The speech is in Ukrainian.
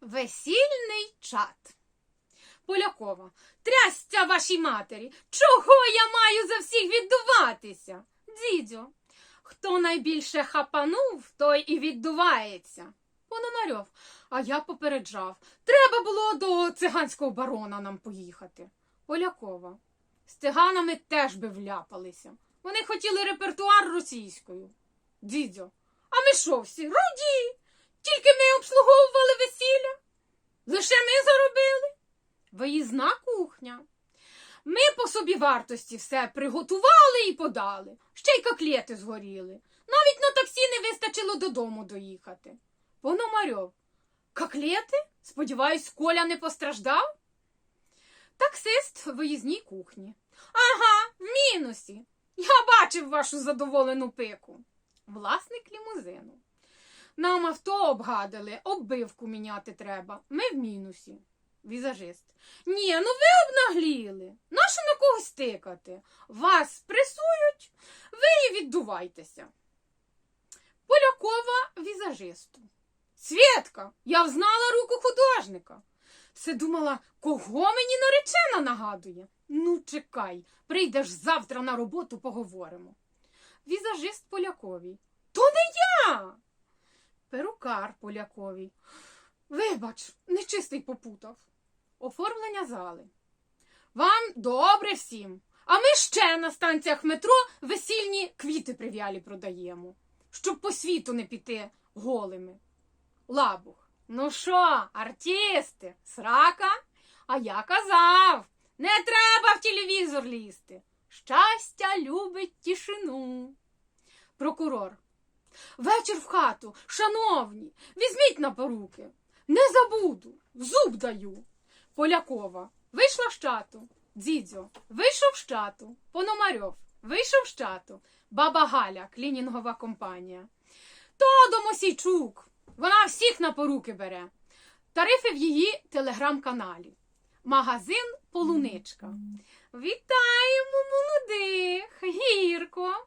Весільний чат. Полякова. Трясця вашій матері. Чого я маю за всіх віддуватися? Дідьо. Хто найбільше хапанув, той і віддувається. Пономарьов. А я попереджав. Треба було до циганського барона нам поїхати. Полякова. З циганами теж би вляпалися. Вони хотіли репертуар російською. Дідьо. А ми що всі? Руді! Тільки ми обслуговували весілля. Лише ми заробили. Виїзна кухня. Ми по собі вартості все приготували і подали. Ще й коклети згоріли. Навіть на таксі не вистачило додому доїхати. Пономарьов. Коклети? Сподіваюсь, Коля не постраждав? Таксист в виїзній кухні. Ага, в мінусі. Я бачив вашу задоволену пику. Власник лімузину. Нам авто обгадили, оббивку міняти треба. Ми в мінусі. Візажист. Ні, ну ви обнагліли. Нащо на когось тикати? Вас пресують, ви і віддувайтеся. Полякова візажисту. Свєтка, я взнала руку художника. Все думала, кого мені наречена нагадує? Ну, чекай, прийдеш завтра на роботу, поговоримо. Візажист Поляковій. То не я. Перукар Поляковій. Вибач, нечистий попутав. Оформлення зали. Вам добре всім. А ми ще на станціях метро весільні квіти прив'ялі продаємо, щоб по світу не піти голими. Лабух. Ну що, артисти, срака? А я казав, не треба в телевізор лізти. Щастя любить тишину. Прокурор. Вечір в хату, шановні, візьміть на поруки. Не забуду, зуб даю. Полякова. Вийшла з чату. Дідзьо. Вийшов з чату. Пономарьов. Вийшов з чату. Баба Галя, клінінгова компанія. То Мосійчук. Вона всіх на поруки бере. Тарифи в її телеграм-каналі. Магазин Полуничка. Вітаємо молодих! Гірко!